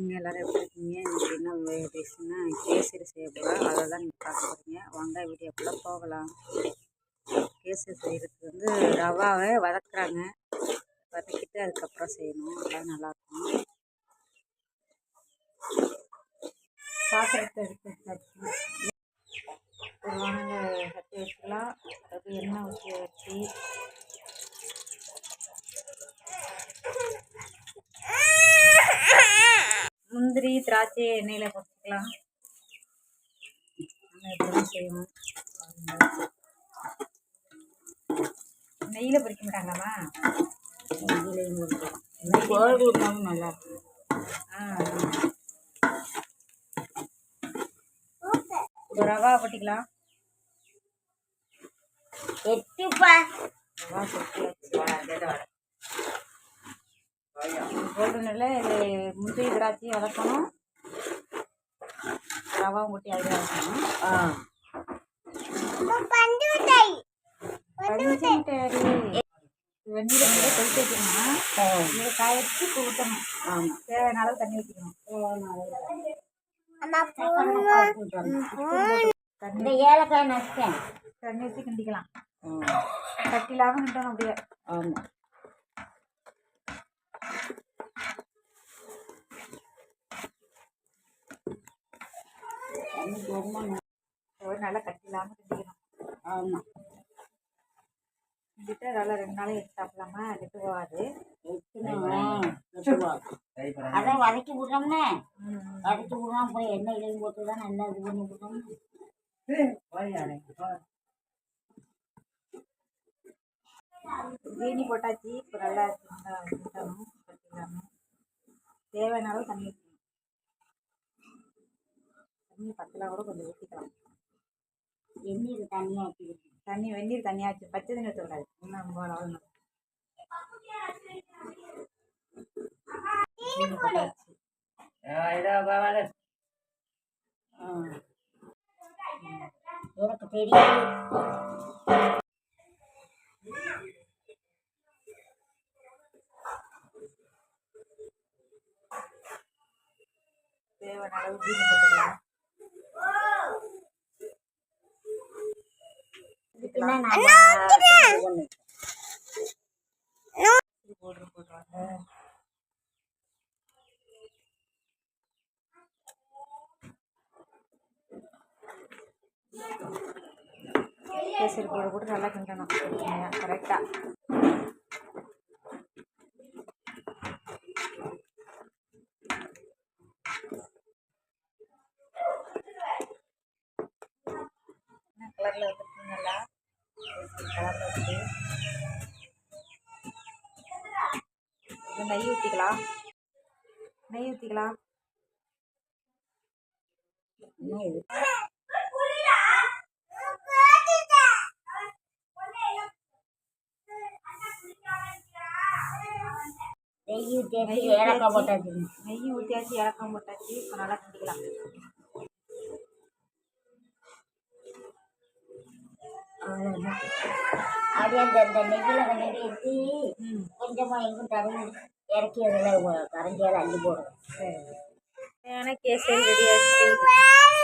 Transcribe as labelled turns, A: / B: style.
A: ஹாய்ங்க எல்லோரும் எப்படி இருக்கீங்க? இன்றைக்கி என்ன டிஷ்னா கேசரி செய்ய போகிறோம் அதை தான் நீங்கள் பார்க்க போகிறீங்க வாங்க வீடியோக்குள்ளே போகலாம். கேசரி செய்கிறதுக்கு வந்து ரவாவை வதக்குறாங்க. வதக்கிட்டு அதுக்கப்புறம் செய்யணும். அதான் நல்லாயிருக்கும் பாத்திரத்தை எடுத்து வச்சாச்சு ஒரு வானல சட்டி வச்சுக்கலாம். அது எண்ணெய் ஊற்றி வச்சு முந்திரி திராட்சை எண்ணெயில் பொரிச்சுக்கலாம் நம்ம எப்படி செய்வோம் நெய்யில் பொரிக்க மாட்டாங்களாமா நெய்யிலையும் கோழிகளுக்கு நல்லா இருக்கும். ஆ ஒரு ரவா கொட்டிக்கலாம்
B: எட்டுப்பா
A: ரவா கொட்டியாச்சு கோல்டனில் இது முந்திரி திராட்சை வதக்கணும். ரவாவும் கொட்டி அதில் மிட்டாய் வெந்நீரை கூட கொதிக்க வைக்கணும் இதை காய வச்சு ஊற்றணும்
B: ஆமாம்
A: தேவையான அளவு தண்ணி ஊற்றிக்கணும்
B: இந்த ஏலக்காய் நட்டேன்
A: தண்ணி ஊற்றி கிண்டிக்கலாம். கட்டி இல்லாமல் கிண்டணும் அப்படியே.
B: ஆமாம்
A: நல்லா கட்டி இல்லாமல் கிண்டிக்கணும்
B: ஆமாம்
A: கிண்டிட்டு நல்லா ரெண்டு நாளைக்கு சாப்பிடலாமா? கெட்டு போகாது?
B: அதான் வதக்கி விட்றோம்னே. வதக்கி விட்றோம் போய் எண்ணெயிலையும் போட்டு தான் நல்லா இது பண்ணி விட்றோம்
A: ஜீனி போட்டாச்சு. இப்போ நல்லா கட்டிக்கணும் தேவையான அளவு தண்ணி ஊற்றணும் தண்ணி பத்தலாம் கூட கொஞ்சம் ஊற்றிக்கலாம்
B: எண்ணெயில் தண்ணியாக வச்சுக்கிட்டு
A: தண்ணி வெந்நீர் தண்ணியாச்சு பச்சை தண்ணி ஊற்றக்கூடாது இன்னும் ரொம்ப அளவு
B: எனக்கு தெரியும்
A: தேவையான அளவு ஜீனி போட்டுக்கலாம் போட்டு போட்டுருவாங்க கேசரி போட போட்டு நல்லா கிண்டணும். கரெக்டாக என்ன கலரில் வந்துருக்கு நல்லா கலரில் இது நெய் ஊற்றிக்கலாம் நெய் ஊற்றிக்கலாம்
B: நெய் ஊற்றி ஏலக்காய் போட்டாச்சு.
A: நெய் ஊற்றியாச்சு இறக்கம் போட்டாச்சு. இப்போ நல்லா கிண்டிக்கலாம்
B: அப்படியே அந்த அந்த நெய்யில் கொஞ்சம் எடுத்து கொஞ்சமாக எங்கும் தடவி இறக்கி அதில் கரைஞ்சியால் அள்ளி போடுறோம்
A: கேசரி ரெடி ஆகிடுச்சு